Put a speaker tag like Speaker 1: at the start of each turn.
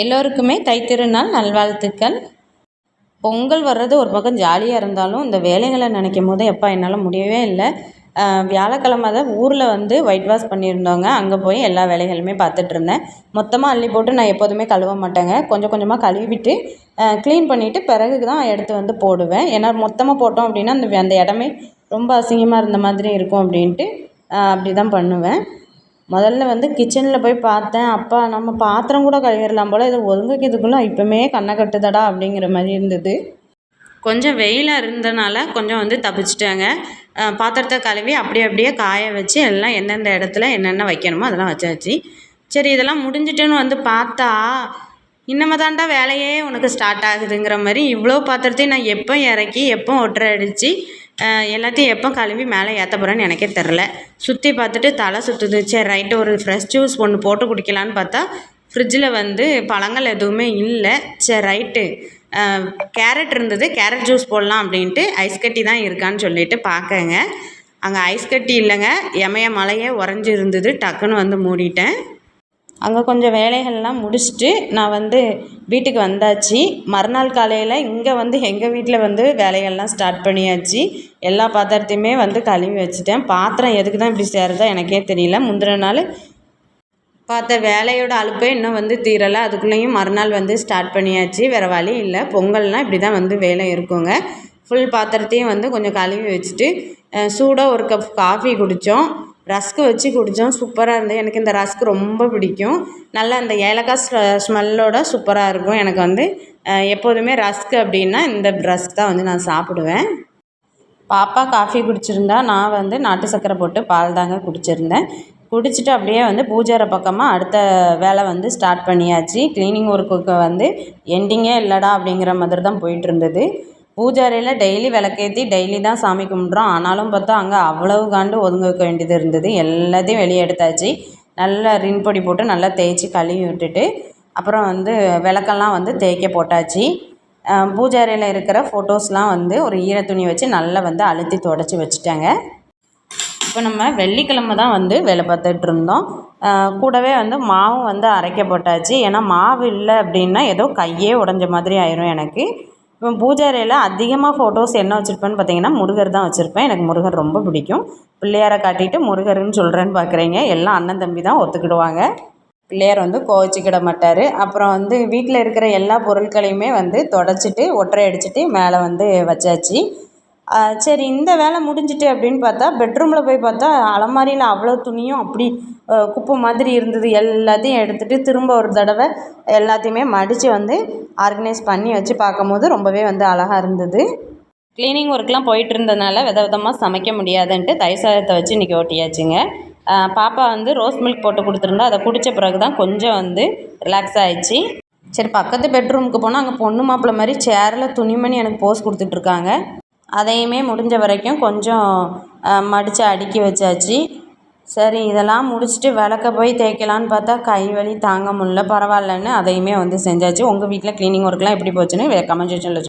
Speaker 1: எல்லோருக்குமே தைத்திருநாள் நல்வாழ்த்துக்கள். பொங்கல் வர்றது ஒரு பக்கம் ஜாலியாக இருந்தாலும் இந்த வேலைகளை நினைக்கும் போது எப்போ என்னால் முடியவே இல்லை. வியாழக்கிழமை தான் ஊரில் வந்து ஒயிட் வாஷ் பண்ணியிருந்தோங்க அங்கே போய் எல்லா வேலைகளுமே பார்த்துட்ருந்தேன் மொத்தமாக அள்ளி போட்டு நான் எப்போதுமே கழுவ மாட்டேங்க. கொஞ்சம் கொஞ்சமாக கழுவிட்டு க்ளீன் பண்ணிவிட்டு பிறகு தான் எடுத்து வந்து போடுவேன். ஏன்னா மொத்தமாக போட்டோம் அப்படின்னா அந்த அந்த இடமே ரொம்ப அசிங்கமாக இருந்த மாதிரி இருக்கும் அப்படின்ட்டு அப்படி தான் பண்ணுவேன். முதல்ல வந்து கிச்சனில் போய் பார்த்தேன். அப்பா நம்ம பாத்திரம் கூட கழுவிடலாம் போல். இதை ஒதுங்கிக்கிறதுக்குள்ளே இப்போமே கண்ணை கட்டுதடா அப்படிங்கிற மாதிரி இருந்தது. கொஞ்சம் வெயிலாக இருந்தனால கொஞ்சம் வந்து தப்பிச்சிட்டேங்க. பாத்திரத்தை கழுவி அப்படியே அப்படியே காய வச்சு எல்லாம் எந்தெந்த இடத்துல என்னென்ன வைக்கணுமோ அதெல்லாம் வச்சாச்சு. சரி இதெல்லாம் முடிஞ்சிட்டுன்னு வந்து பார்த்தா இன்னமே தான்டா வேலையே உனக்கு ஸ்டார்ட் ஆகுதுங்கிற மாதிரி இவ்வளோ பாத்திரத்தையும் நான் எப்போ இறக்கி எப்போ ஒற்றை அடித்து எல்லாத்தையும் எப்போ கழுவி மேலே ஏற்ற போகிறேன்னு எனக்கே தெரில. சுற்றி பார்த்துட்டு தலை சுற்றுது சரி ரைட்டு ஒரு ஃப்ரெஷ் ஜூஸ் ஒன்று போட்டு குடிக்கலான்னு பார்த்தா ஃப்ரிட்ஜில் வந்து பழங்கள் எதுவுமே இல்லை. சரி ரைட்டு கேரட் இருந்தது. கேரட் ஜூஸ் போடலாம் அப்படின்ட்டு ஐஸ் கட்டி தான் இருக்கான்னு சொல்லிட்டு பார்க்கங்க. அங்கே ஐஸ் கட்டி இல்லைங்க. எமய மலையே உறைஞ்சி இருந்தது டக்குன்னு வந்து மூடிட்டேன். அங்கே கொஞ்சம் வேலைகள்லாம் முடிச்சுட்டு நான் வந்து வீட்டுக்கு வந்தாச்சு. மறுநாள் காலையில் இங்கே வந்து எங்கள் வீட்டில் வந்து வேலைகள்லாம் ஸ்டார்ட் பண்ணியாச்சு. எல்லா பாத்திரத்தையுமே வந்து கழுவி வச்சுட்டேன். பாத்திரம் எதுக்கு தான் இப்படி சேருதோ எனக்கே தெரியல. முந்தின நாள் பார்த்த வேலையோட அலுப்பே இன்னும் வந்து தீரலை. அதுக்குள்ளேயும் மறுநாள் வந்து ஸ்டார்ட் பண்ணியாச்சு. வேறு வழி இல்லை. பொங்கல்னால் இப்படி தான் வந்து வேலை இருக்குங்க. ஃபுல் பாத்திரத்தையும் வந்து கொஞ்சம் கழுவி வச்சுட்டு சூடாக ஒரு கப் காஃபி குடித்தோம் ரஸ்க்கு வச்சு குடித்தோம் சூப்பராக இருந்தது. எனக்கு இந்த ரஸ்க் ரொம்ப பிடிக்கும். நல்லா அந்த ஏலக்காய் ஸ்மெல்லோட சூப்பராக இருக்கும். எனக்கு வந்து எப்போதுமே ரஸ்க் அப்படின்னா இந்த ரஸ்க் தான் வந்து நான் சாப்பிடுவேன். பாப்பா காஃபி குடிச்சிருந்தா நான் வந்து நாட்டு சர்க்கரை போட்டு பால் தாங்க குடிச்சிருந்தேன். குடிச்சிட்டு அப்படியே வந்து பூஜாரை பக்கமாக அடுத்த வேலை வந்து ஸ்டார்ட் பண்ணியாச்சு. க்ளீனிங் ஒர்க்குக்கு வந்து எண்டிங்கே இல்லைடா அப்படிங்கிற மாதிரி தான் போயிட்டுருந்தது பூஜை அறையில் டெய்லி விளக்கேற்றி டெய்லி தான் சாமி கும்பிட்றோம். ஆனாலும் பார்த்தா அங்கே அவ்வளவு காண்டு ஒதுங்க வைக்க வேண்டியது இருந்தது. எல்லாத்தையும் வெளியே எடுத்தாச்சு. நல்லா ரின் பொடி போட்டு நல்லா தேய்ச்சி கழுவி விட்டுட்டு அப்புறம் வந்து விளக்கெல்லாம் வந்து தேய்க்க போட்டாச்சு. பூஜை அறையில் இருக்கிற ஃபோட்டோஸ்லாம் வந்து ஒரு ஈர துணி வச்சு நல்லா வந்து அழுத்தி தொடச்சி வச்சுட்டேங்க. இப்போ நம்ம வெள்ளிக்கிழமை தான் வந்து வேலை பார்த்துட்டு இருந்தோம். கூடவே வந்து மாவும் வந்து அரைக்க போட்டாச்சு. ஏன்னா மாவு இல்லை அப்படின்னா ஏதோ கையே உடஞ்ச மாதிரி ஆயிரும் எனக்கு. இப்போ பூஜாரியில் அதிகமாக ஃபோட்டோஸ் என்ன வச்சுருப்பேன்னு பார்த்தீங்கன்னா முருகர் தான் வச்சுருப்பேன். எனக்கு முருகர் ரொம்ப பிடிக்கும். பிள்ளையாரை காட்டிட்டு முருகர்னு சொல்கிறேன்னு பார்க்குறீங்க. எல்லாம் அண்ணன் தம்பி தான் ஒத்துக்கிடுவாங்க. பிள்ளையார் வந்து கோவச்சிக்கிட மாட்டார். அப்புறம் வந்து வீட்டில் இருக்கிற எல்லா பொருட்களையுமே வந்து தொடச்சிட்டு ஒற்றை அடிச்சுட்டு மேலே வந்து வச்சாச்சு. சரி இந்த வேலை முடிஞ்சிட்டு அப்படின்னு பார்த்தா பெட்ரூமில் போய் பார்த்தா அலமாரியில் அவ்வளோ துணியும் அப்படி குப்பை மாதிரி இருந்தது. எல்லாத்தையும் எடுத்துகிட்டு திரும்ப ஒரு தடவை எல்லாத்தையுமே மடித்து வந்து ஆர்கனைஸ் பண்ணி வச்சு பார்க்கும்போது ரொம்பவே வந்து அழகாக இருந்தது. க்ளீனிங் ஒர்க்லாம் போயிட்டு இருந்ததுனால வித விதமாக சமைக்க முடியாதுன்ட்டு தயிர்சாதத்தை வச்சு இன்றைக்கி ஓட்டியாச்சுங்க. பாப்பா வந்து ரோஸ் மில்க் போட்டு கொடுத்துருந்தா அதை குடித்த பிறகு தான் கொஞ்சம் வந்து ரிலாக்ஸ் ஆகிடுச்சு சரி பக்கத்து பெட்ரூமுக்கு போனால் அங்கே பொண்ணு மாப்பிள்ளை மாதிரி சேரில் துணிமணி எனக்கு போஸ் கொடுத்துட்ருக்காங்க அதையுமே முடிஞ்ச வரைக்கும் கொஞ்சம் மடித்து அடுக்கி வச்சாச்சு. சரி இதெல்லாம் முடிச்சுட்டு விளக்க போய் தேய்க்கலான்னு பார்த்தா கை வலி தாங்க முடில பரவாயில்லன்னு அதையுமே வந்து செஞ்சாச்சு. உங்கள் வீட்டில் க்ளீனிங் ஒர்க்லாம் எப்படி போச்சுன்னு கமெண்ட் செக்ஷனில்